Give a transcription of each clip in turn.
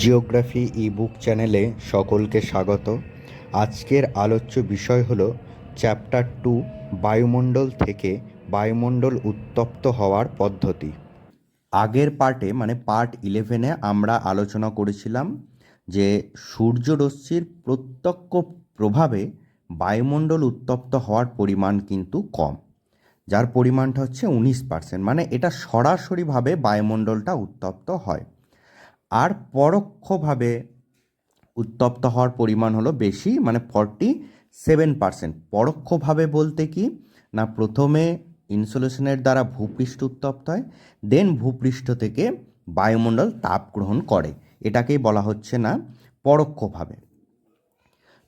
Geography ebook চ্যানেলে সকলকে স্বাগত। আজকের আলোচ্য বিষয় হলো চ্যাপ্টার টু, বায়ুমণ্ডল থেকে বায়ুমণ্ডল উত্তপ্ত হওয়ার পদ্ধতি। আগের পার্টে মানে পার্ট ইলেভেনে আমরা আলোচনা করেছিলাম যে সূর্যরশ্মির প্রত্যক্ষ প্রভাবে বায়ুমণ্ডল উত্তপ্ত হওয়ার পরিমাণ কিন্তু কম। যার পরিমাণটা হচ্ছে উনিশ পার্সেন্ট মানে এটা সরাসরিভাবে বায়ুমণ্ডলটা উত্তপ্ত হয়। আর পরোক্ষভাবে উত্তপ্ত হওয়ার পরিমাণ হলো বেশি মানে ফর্টি সেভেন পার্সেন্ট পরোক্ষভাবে বলতে কি? না, প্রথমে ইনসুলেশনের দ্বারা ভূপৃষ্ঠ উত্তপ্ত হয় দেন ভূপৃষ্ঠ থেকে বায়ুমণ্ডল তাপ গ্রহণ করে। এটাকেই বলা হচ্ছে না পরোক্ষভাবে।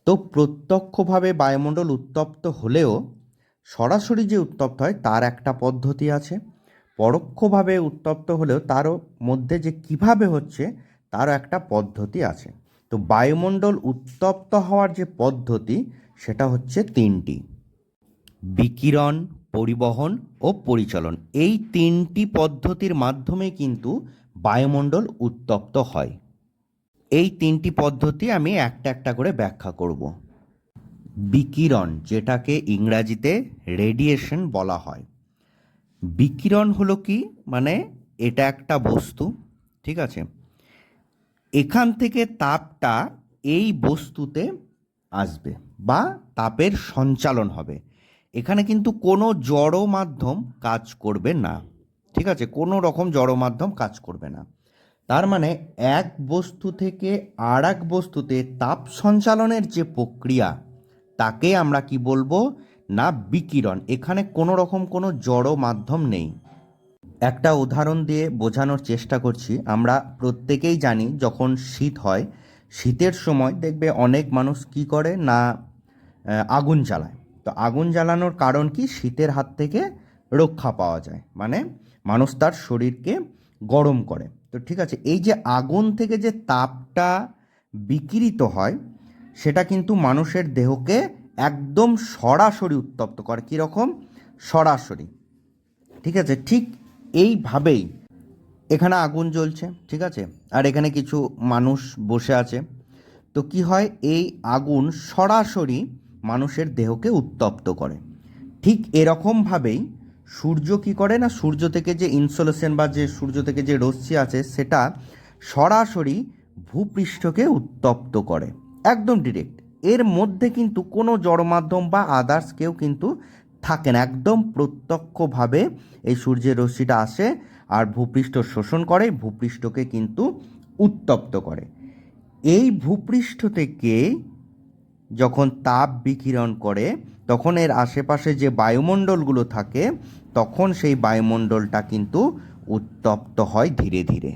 তো প্রত্যক্ষভাবে বায়ুমণ্ডল উত্তপ্ত হলেও সরাসরি যে উত্তপ্ত হয়, তার একটা পদ্ধতি আছে। পরোক্ষভাবে উত্তপ্ত হলেও তারও মধ্যে যে কীভাবে হচ্ছে, তারও একটা পদ্ধতি আছে। তো বায়ুমণ্ডল উত্তপ্ত হওয়ার যে পদ্ধতি, সেটা হচ্ছে তিনটি। বিকিরণ, পরিবহন ও পরিচালন। এই তিনটি পদ্ধতির মাধ্যমে কিন্তু বায়ুমণ্ডল উত্তপ্ত হয়। এই তিনটি পদ্ধতি আমি একটা একটা করে ব্যাখ্যা করব। বিকিরণ, যেটাকে ইংরাজিতে রেডিয়েশন বলা হয়। বিকিরণ হলো কি? মানে এটা একটা বস্তু, ঠিক আছে? এখান থেকে তাপটা এই বস্তুতে আসবে বা তাপের সঞ্চালন হবে। এখানে কিন্তু কোনো জড় মাধ্যম কাজ করবে না, ঠিক আছে? কোনো রকম জড় মাধ্যম কাজ করবে না। তার মানে এক বস্তু থেকে আর এক বস্তুতে তাপ সঞ্চালনের যে প্রক্রিয়া, তাকে আমরা কি বলব? না বিকিরণ। এখানে কোনো রকম কোনো জড় মাধ্যম নেই। একটা উদাহরণ দিয়ে বোঝানোর চেষ্টা করছি। আমরা প্রত্যেকেই জানি যখন শীত হয়, শীতের সময় দেখবে অনেক মানুষ কি করে না আগুন জ্বালায়। তো আগুন জ্বালানোর কারণ কি? শীতের হাত থেকে রক্ষা পাওয়া যায়। মানে মানুষ তার শরীরকে গরম করে। তো ঠিক আছে, এই যে আগুন থেকে যে তাপটা বিকিরিত হয়, সেটা কিন্তু মানুষের দেহকে একদম সরাসরি উত্তপ্ত করে। কীরকম? সরাসরি। ঠিক আছে? ঠিক এইভাবেই এখানে আগুন জ্বলছে, ঠিক আছে? আর এখানে কিছু মানুষ বসে আছে। তো কি হয়? এই আগুন সরাসরি মানুষের দেহকে উত্তপ্ত করে। ঠিক এরকমভাবেই সূর্য কি করে না? সূর্য থেকে যে ইনসোলেশন বা যে সূর্য থেকে যে রশ্মি আছে, সেটা সরাসরি ভূপৃষ্ঠকে উত্তপ্ত করে। একদম ডিরেক্ট। এর মধ্যে কিন্তু কোনো জড় মাধ্যম বা আদার্স কেউ কিন্তু থাকে না। একদম প্রত্যক্ষভাবে এই সূর্যের রশ্মিটা আসে আর ভূপৃষ্ঠ শোষণ করে, ভূপৃষ্ঠকে কিন্তু উত্তপ্ত করে। এই ভূপৃষ্ঠ থেকে যখন তাপ বিকিরণ করে, তখন এর আশেপাশে যে বায়ুমণ্ডলগুলো থাকে, তখন সেই বায়ুমণ্ডলটা কিন্তু উত্তপ্ত হয় ধীরে ধীরে।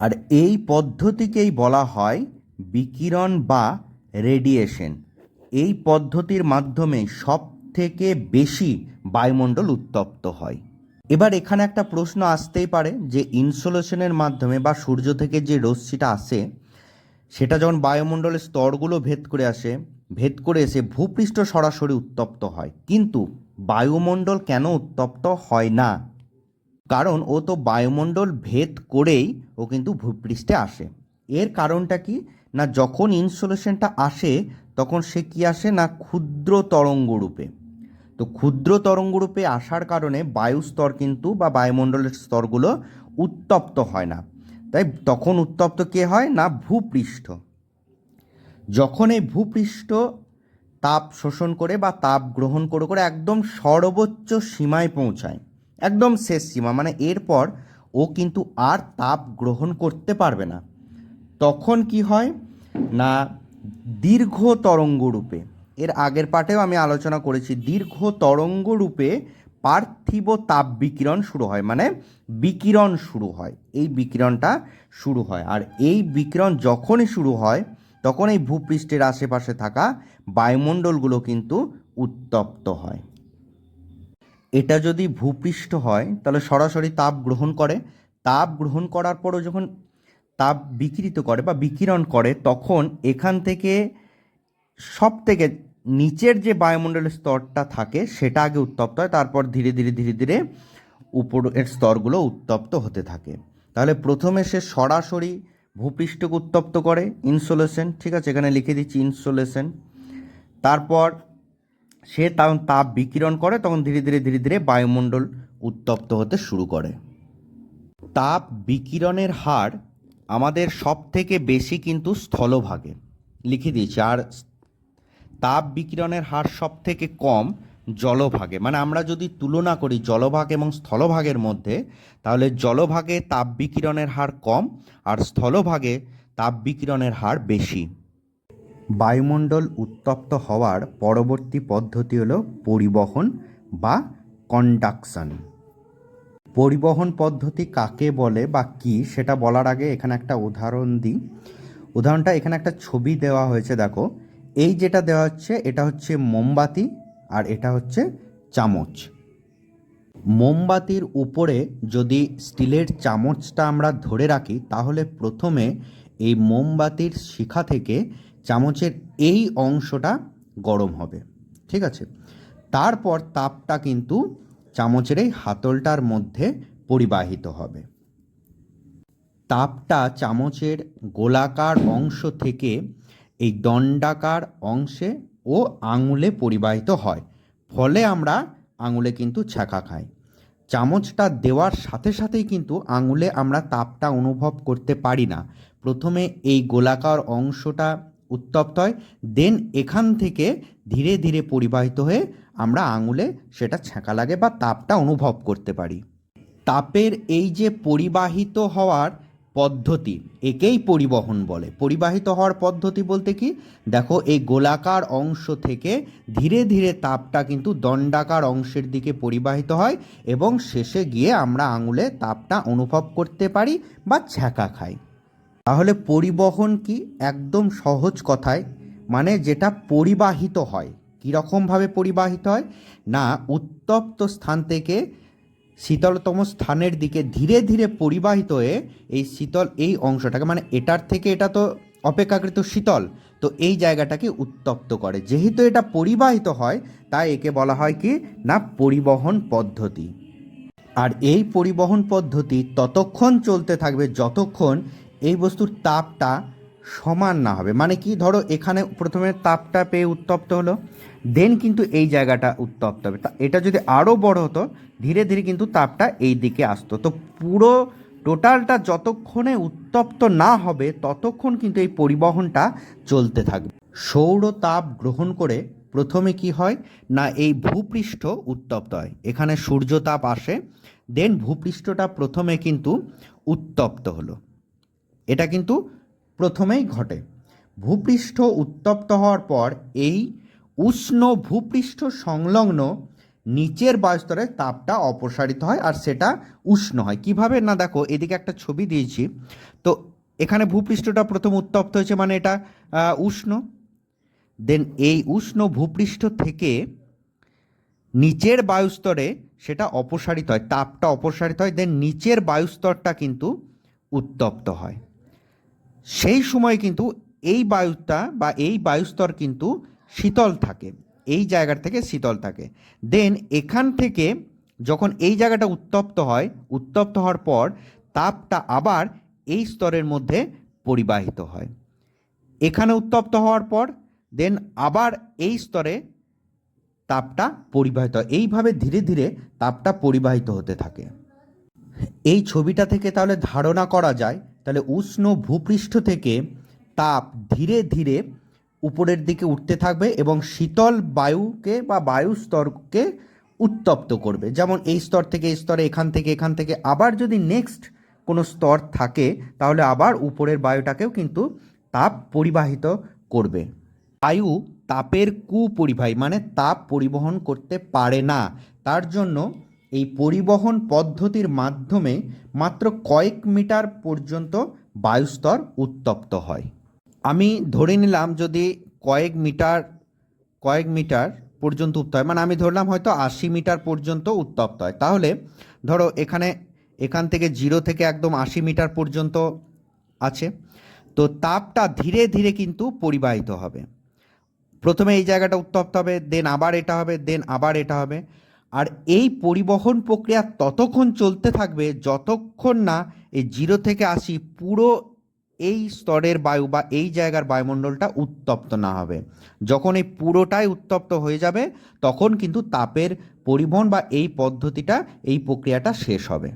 আর এই পদ্ধতিকেই বলা হয় বিকিরণ বা রেডিয়েশন এই পদ্ধতির মাধ্যমে সব থেকে বেশি বায়ুমণ্ডল উত্তপ্ত হয়। এবার এখানে একটা প্রশ্ন আসতেই পারে যে ইনসোলেশনের মাধ্যমে বা সূর্য থেকে যে রশ্মিটা আসে, সেটা যখন বায়ুমণ্ডলের স্তরগুলো ভেদ করে আসে, ভেদ করে এসে ভূপৃষ্ঠ সরাসরি উত্তপ্ত হয়। কিন্তু বায়ুমণ্ডল কেন উত্তপ্ত হয় না? কারণ ও তো বায়ুমণ্ডল ভেদ করেই ও কিন্তু ভূপৃষ্ঠে আসে। এর কারণটা কি? না, যখন ইনসোলেশনটা আসে, তখন সে কি আসে? না, ক্ষুদ্র তরঙ্গ রূপে। তো ক্ষুদ্র তরঙ্গ রূপে আসার কারণে বায়ু স্তর কিন্তু বা বায়ুমণ্ডলের স্তরগুলো উত্তপ্ত হয় না। তাই তখন উত্তপ্ত কে হয়? না, ভূপৃষ্ঠ। যখন এই ভূপৃষ্ঠ তাপ শোষণ করে বা তাপ গ্রহণ করে করে একদম সর্বোচ্চ সীমায় পৌঁছায়, একদম শেষ সীমা মানে এরপর ও কিন্তু আর তাপ গ্রহণ করতে পারবে না। তখন কি হয়? না দীর্ঘ তরঙ্গ রূপে এর আগের পাঠেও আমি আলোচনা করেছি দীর্ঘ তরঙ্গ রূপে পার্থিব তাপ বিকিরণ শুরু হয়। মানে বিকিরণ শুরু হয়। এই বিকিরণটা শুরু হয়। আর এই বিকিরণ যখনই শুরু হয়, তখন এই ভূপৃষ্ঠের আশেপাশে থাকা বায়ুমণ্ডলগুলো কিন্তু উত্তপ্ত হয়। এটা যদি ভূপৃষ্ঠ হয়, তাহলে সরাসরি তাপ গ্রহণ করে। তাপ গ্রহণ করার পরও যখন তাপ বিকিরিত করে বা বিকিরণ করে, তখন এখান থেকে সব থেকে নিচের যে বায়ুমণ্ডলের স্তরটা থাকে, সেটা আগে উত্তপ্ত হয়, তারপর ধীরে ধীরে ধীরে ধীরে উপরের স্তরগুলো উত্তপ্ত হতে থাকে। তাহলে প্রথমে সে সরাসরি ভূপৃষ্ঠকে উত্তপ্ত করে ইনসোলেশন ঠিক আছে? এখানে লিখে দিচ্ছি ইনসোলেশন তারপর সে তখন তাপ বিকিরণ করে, তখন ধীরে ধীরে ধীরে ধীরে বায়ুমণ্ডল উত্তপ্ত হতে শুরু করে। তাপ বিকিরণের হার আমাদের সব থেকে বেশি কিন্তু স্থলভাগে। লিখে দিয়েছি, আর তাপ বিকিরণের হার সব থেকে কম জলভাগে। মানে আমরা যদি তুলনা করি জলভাগ এবং স্থলভাগের মধ্যে, তাহলে জলভাগে তাপ বিকিরণের হার কম আর স্থলভাগে তাপ বিকিরণের হার বেশি। বায়ুমণ্ডল উত্তপ্ত হওয়ার পরবর্তী পদ্ধতি হলো পরিবহন বা কন্ডাকশন পরিবহন পদ্ধতি কাকে বলে বা কি সেটা বলার আগে এখানে একটা উদাহরণ দিই। উদাহরণটা এখানে একটা ছবি দেওয়া হয়েছে, দেখো। এই যেটা দেওয়া হচ্ছে, এটা হচ্ছে মোমবাতি আর এটা হচ্ছে চামচ। মোমবাতির উপরে যদি স্টিলের চামচটা আমরা ধরে রাখি, তাহলে প্রথমে এই মোমবাতির শিখা থেকে চামচের এই অংশটা গরম হবে। ঠিক আছে? তারপর তাপটা কিন্তু চামচের এই হাতলটার মধ্যে পরিবাহিত হবে। তাপটা চামচের গোলাকার অংশ থেকে এই দণ্ডাকার অংশে ও আঙুলে পরিবাহিত হয়। ফলে আমরা আঙুলে কিন্তু ছ্যাঁকা খাই। চামচটা দেওয়ার সাথে সাথেই কিন্তু আঙুলে আমরা তাপটা অনুভব করতে পারি না। প্রথমে এই গোলাকার অংশটা উত্তপ্ত হয়, দেন এখান থেকে ধীরে ধীরে পরিবাহিত হয়ে আমরা আঙুলে সেটা ছ্যাঁকা লাগে বা তাপটা অনুভব করতে পারি। তাপের এই যে পরিবাহিত হওয়ার পদ্ধতি, একেই পরিবহন বলে। পরিবাহিত হওয়ার পদ্ধতি বলতে কি? দেখো, এই গোলাকার অংশ থেকে ধীরে ধীরে তাপটা কিন্তু দণ্ডাকার অংশের দিকে পরিবাহিত হয় এবং শেষে গিয়ে আমরা আঙুলে তাপটা অনুভব করতে পারি বা ছ্যাঁকা খাই। তাহলে পরিবহন কি একদম সহজ কথায়? মানে যেটা পরিবাহিত হয়। কীরকমভাবে পরিবাহিত হয়? না, উত্তপ্ত স্থান থেকে শীতলতম স্থানের দিকে ধীরে ধীরে পরিবাহিত হয়ে এই শীতল, এই অংশটাকে মানে এটার থেকে এটা তো অপেক্ষাকৃত শীতল, তো এই জায়গাটাকে উত্তপ্ত করে। যেহেতু এটা পরিবাহিত হয়, তাই একে বলা হয় কি? না, পরিবহন পদ্ধতি। আর এই পরিবহন পদ্ধতি ততক্ষণ চলতে থাকবে যতক্ষণ এই বস্তুর তাপটা সমান না হবে। মানে কি? ধরো এখানে প্রথমে তাপটা পেয়ে উত্তপ্ত হলো দেন কিন্তু এই জায়গাটা উত্তপ্ত হবে। তা এটা যদি আরও বড় হতো, ধীরে ধীরে কিন্তু তাপটা এই দিকে আসতো। তো পুরো টোটালটা যতক্ষণে উত্তপ্ত না হবে, ততক্ষণ কিন্তু এই পরিবহনটা চলতে থাকবে। সৌর তাপ গ্রহণ করে প্রথমে কি হয়? না, এই ভূপৃষ্ঠ উত্তপ্ত হয়। এখানে সূর্য তাপ আসে দেন ভূপৃষ্ঠটা প্রথমে কিন্তু উত্তপ্ত হলো। এটা কিন্তু প্রথমেই ঘটে। ভূপৃষ্ঠ উত্তপ্ত হওয়ার পর এই উষ্ণ ভূপৃষ্ঠ সংলগ্ন নিচের বায়ুস্তরে তাপটা অপসারিত হয় আর সেটা উষ্ণ হয়। কীভাবে? না, দেখো, এদিকে একটা ছবি দিয়েছি। তো এখানে ভূপৃষ্ঠটা প্রথম উত্তপ্ত হয়েছে মানে এটা উষ্ণ। দেন এই উষ্ণ ভূপৃষ্ঠ থেকে নিচের বায়ুস্তরে সেটা অপসারিত হয়, তাপটা অপসারিত হয়। দেন নিচের বায়ুস্তরটা কিন্তু উত্তপ্ত হয়। সেই সময় কিন্তু এই বায়ুটা বা এই বায়ুস্তর কিন্তু শীতল থাকে। এই জায়গার থেকে শীতল থাকে। দেন এখান থেকে যখন এই জায়গাটা উত্তপ্ত হয়, উত্তপ্ত হওয়ার পর তাপটা আবার এই স্তরের মধ্যে পরিবাহিত হয়। এখানে উত্তপ্ত হওয়ার পর দেন আবার এই স্তরে তাপটা পরিবাহিত এইভাবে ধীরে ধীরে তাপটা পরিবাহিত হতে থাকে। এই ছবিটা থেকে তাহলে ধারণা করা যায় তাহলে উষ্ণ ভূপৃষ্ঠ থেকে তাপ ধীরে ধীরে উপরের দিকে উঠতে থাকবে এবং শীতল বায়ুকে বা বায়ু স্তরকে উত্তপ্ত করবে। যেমন এই স্তর থেকে এই স্তরে, এখান থেকে এখান থেকে। আবার যদি নেক্সট কোনো স্তর থাকে, তাহলে আবার উপরের বায়ুটাকেও কিন্তু তাপ পরিবাহিত করবে। বায়ু তাপের কুপরিবাহী মানে তাপ পরিবহন করতে পারে না। তার জন্য এই পরিবহন পদ্ধতির মাধ্যমে মাত্র কয়েক মিটার পর্যন্ত বায়ুস্তর উত্তপ্ত হয়। আমি ধরে নিলাম যদি কয়েক মিটার কয়েক মিটার পর্যন্ত উত্তপ্ত হয় মানে আমি ধরলাম হয়তো আশি মিটার পর্যন্ত উত্তপ্ত হয়। তাহলে ধরো এখানে, এখান থেকে জিরো থেকে একদম আশি মিটার পর্যন্ত আছে। তো তাপটা ধীরে ধীরে কিন্তু পরিবাহিত হবে। প্রথমে এই জায়গাটা উত্তপ্ত হবে দেন আবার এটা হবে দেন আবার এটা হবে। আর এই পরিবহন প্রক্রিয়া ততক্ষণ চলতে থাকবে যতক্ষণ না এই জিরো থেকে আসি পুরো এই স্তরের বায়ু বা এই জায়গার বায়ুমণ্ডলটা উত্তপ্ত না হবে। যখন এই পুরোটাই উত্তপ্ত হয়ে যাবে, তখন কিন্তু তাপের পরিবহন বা এই পদ্ধতিটা, এই প্রক্রিয়াটা শেষ হবে।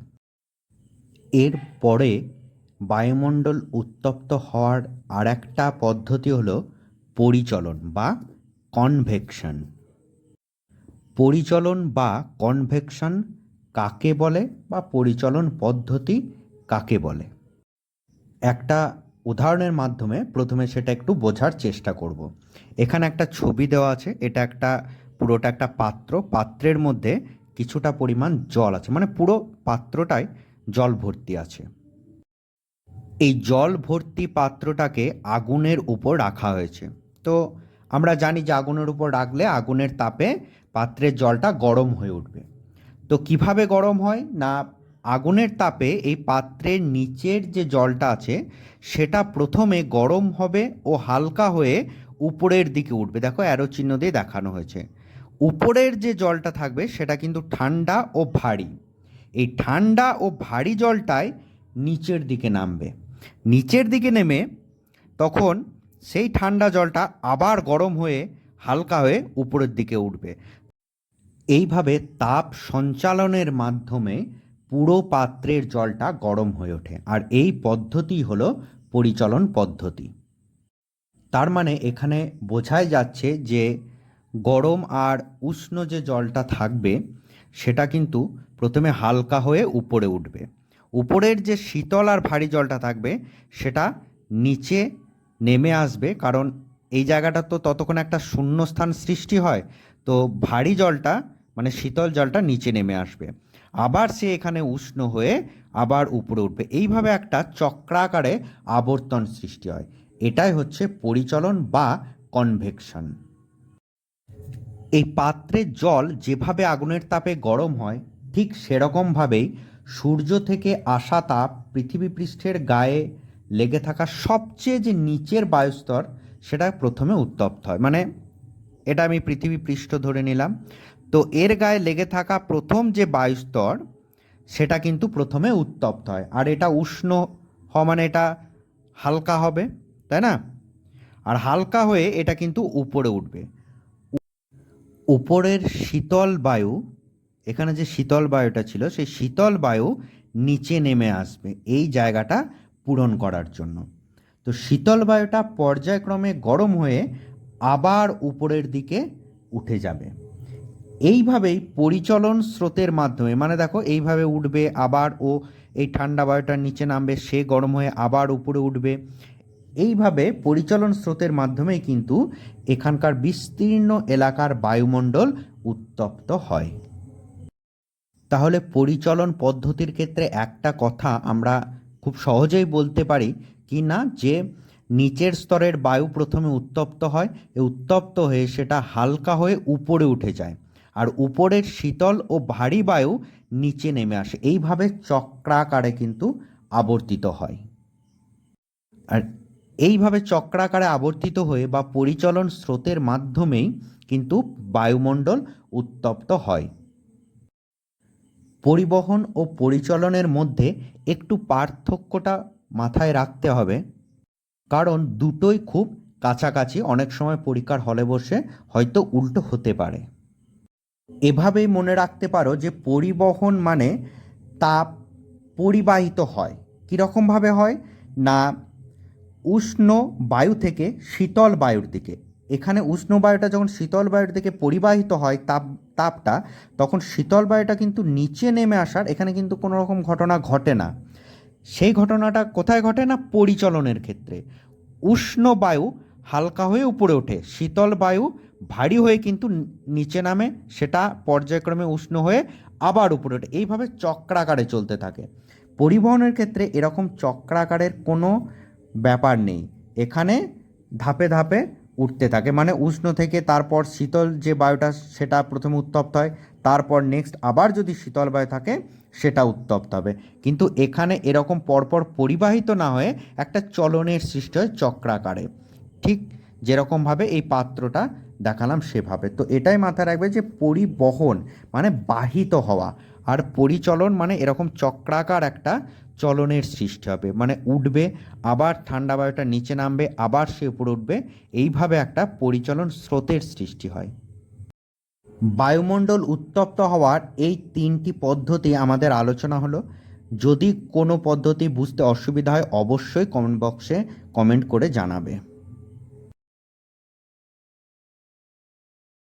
এর পরে বায়ুমণ্ডল উত্তপ্ত হওয়ার আর একটা পদ্ধতি হলো পরিচলন বা কনভেকশন পরিচলন বা কনভেকশন কাকে বলে বা পরিচলন পদ্ধতি কাকে বলে? একটা উদাহরণের মাধ্যমে প্রথমে সেটা একটু বোঝার চেষ্টা করব। এখানে একটা ছবি দেওয়া আছে, এটা একটা পুরোটা একটা পাত্র, পাত্রের মধ্যে কিছুটা পরিমাণ জল আছে মানে পুরো পাত্রটায় জল ভর্তি আছে। এই জল ভর্তি পাত্রটাকে আগুনের উপর রাখা হয়েছে। তো আমরা জানি যে আগুনের উপর রাখলে আগুনের তাপে পাত্রের জলটা গরম হয়ে উঠবে। তো কীভাবে গরম হয়? না, আগুনের তাপে এই পাত্রের নিচের যে জলটা আছে, সেটা প্রথমে গরম হবে ও হালকা হয়ে উপরের দিকে উঠবে। দেখো অ্যারো চিহ্ন দিয়ে দেখানো হয়েছে। উপরের যে জলটা থাকবে, সেটা কিন্তু ঠান্ডা ও ভারী। এই ঠান্ডা ও ভারী জলটাই নিচের দিকে নামবে। নিচের দিকে নেমে তখন সেই ঠান্ডা জলটা আবার গরম হয়ে হালকা হয়ে উপরের দিকে উঠবে। এইভাবে তাপ সঞ্চালনের মাধ্যমে পুরো পাত্রের জলটা গরম হয়ে ওঠে। আর এই পদ্ধতি হলো পরিচলন পদ্ধতি। তার মানে এখানে বোঝাই যাচ্ছে যে গরম আর উষ্ণ যে জলটা থাকবে, সেটা কিন্তু প্রথমে হালকা হয়ে উপরে উঠবে। উপরের যে শীতল আর ভারী জলটা থাকবে, সেটা নিচে নেমে আসবে। কারণ এই জায়গাটা তো ততক্ষণ একটা শূন্যস্থান সৃষ্টি হয়, তো ভারী জলটা মানে শীতল জলটা নিচে নেমে আসবে। আবার সে এখানে উষ্ণ হয়ে আবার উপরে উঠবে। এইভাবে একটা চক্রাকারে আবর্তন সৃষ্টি হয়। এটাই হচ্ছে পরিচলন বা কনভেকশন এই পাত্রের জল যেভাবে আগুনের তাপে গরম হয়, ঠিক সেরকমভাবেই সূর্য থেকে আসা তাপ পৃথিবী পৃষ্ঠের গায়ে লেগে থাকা সবচেয়ে যে নিচের বায়ুস্তর, সেটা প্রথমে উত্তপ্ত হয়। মানে এটা আমি পৃথিবী পৃষ্ঠ ধরে নিলাম। তো এর গায়ে লেগে থাকা প্রথম যে বায়ুস্তর সেটা কিন্তু প্রথমে উত্তপ্ত হয়। আর এটা উষ্ণ হওয়া মানে এটা হালকা হবে, তাই না? আর হালকা হয়ে এটা কিন্তু উপরে উঠবে। উপরের শীতল বায়ু, এখানে যে শীতল বায়ুটা ছিল, সেই শীতল বায়ু নিচে নেমে আসবে এই জায়গাটা পূরণ করার জন্য। তো শীতল বায়ুটা পর্যায়ক্রমে গরম হয়ে আবার উপরের দিকে উঠে যাবে। এইভাবেই পরিচলন স্রোতের মাধ্যমে মানে দেখো এইভাবে উঠবে আবার ও এই ঠান্ডা বায়ুটার নিচে নামবে, সে গরম হয়ে আবার উপরে উঠবে। এইভাবে পরিচলন স্রোতের মাধ্যমেই কিন্তু এখানকার বিস্তীর্ণ এলাকার বায়ুমণ্ডল উত্তপ্ত হয়। তাহলে পরিচলন পদ্ধতির ক্ষেত্রে একটা কথা আমরা খুব সহজেই বলতে পারি, কি না? যে নিচের স্তরের বায়ু প্রথমে উত্তপ্ত হয় উত্তপ্ত হয়ে সেটা হালকা হয়ে উপরে উঠে যায়। আর উপরের শীতল ও ভারী বায়ু নিচে নেমে আসে। এইভাবে চক্রাকারে কিন্তু আবর্তিত হয়। আর এইভাবে চক্রাকারে আবর্তিত হয়ে বা পরিচলন স্রোতের মাধ্যমেই কিন্তু বায়ুমণ্ডল উত্তপ্ত হয়। পরিবহন ও পরিচলনের মধ্যে একটু পার্থক্যটা মাথায় রাখতে হবে। কারণ দুটোই খুব কাছাকাছি, অনেক সময় পরীক্ষার হলে বসে হয়তো উল্টো হতে পারে। এভাবেই মনে রাখতে পারো যে পরিবহন মানে তাপ পরিবাহিত হয়। কীরকমভাবে হয়? না, উষ্ণ বায়ু থেকে শীতল বায়ুর দিকে। এখানে উষ্ণ বায়ুটা যখন শীতল বায়ুর দিকে পরিবাহিত হয় তাপ, তাপটা, তখন শীতল বায়ুটা কিন্তু নিচে নেমে আসার এখানে কিন্তু কোনো রকম ঘটনা ঘটে না। সেই ঘটনাটা কোথায় ঘটে না? পরিচলনের ক্ষেত্রে। উষ্ণ বায়ু হালকা হয়ে উপরে ওঠে। শীতল বায়ু ভারী হয়ে কিন্তু নিচে নামে, সেটা পর্যায়ক্রমে উষ্ণ হয়ে আবার উপরে ওঠে। এইভাবে চক্রাকারে চলতে থাকে। পরিবহনের ক্ষেত্রে এরকম চক্রাকারের কোনো ব্যাপার নেই। এখানে ধাপে ধাপে উঠতে থাকে। মানে উষ্ণ থেকে তারপর শীতল যে বায়ুটা, সেটা প্রথমে উত্তপ্ত হয়, তারপর নেক্সট আবার যদি শীতল বায়ু থাকে, সেটা উত্তপ্ত হবে। কিন্তু এখানে এরকম পরপর পরিবাহিত না হয়ে একটা চলনের সৃষ্টি হয় চক্রাকারে। ঠিক যেরকমভাবে এই পাত্রটা দেখালাম সেভাবে। তো এটাই মাথায় রাখবে যে পরিবহন মানে বাহিত হওয়া আর পরিচলন মানে এরকম চক্রাকার একটা চলনের সৃষ্টি হবে। মানে উঠবে, আবার ঠান্ডা বায়ুটা নিচে নামবে, আবার সে উপরে উঠবে। এইভাবে একটা পরিচলন স্রোতের সৃষ্টি হয়। বায়ুমণ্ডল উত্তপ্ত হওয়ার এই তিনটি পদ্ধতি আমাদের আলোচনা হলো। যদি কোনো পদ্ধতি বুঝতে অসুবিধা হয়, অবশ্যই কমেন্ট বক্সে কমেন্ট করে জানাবে।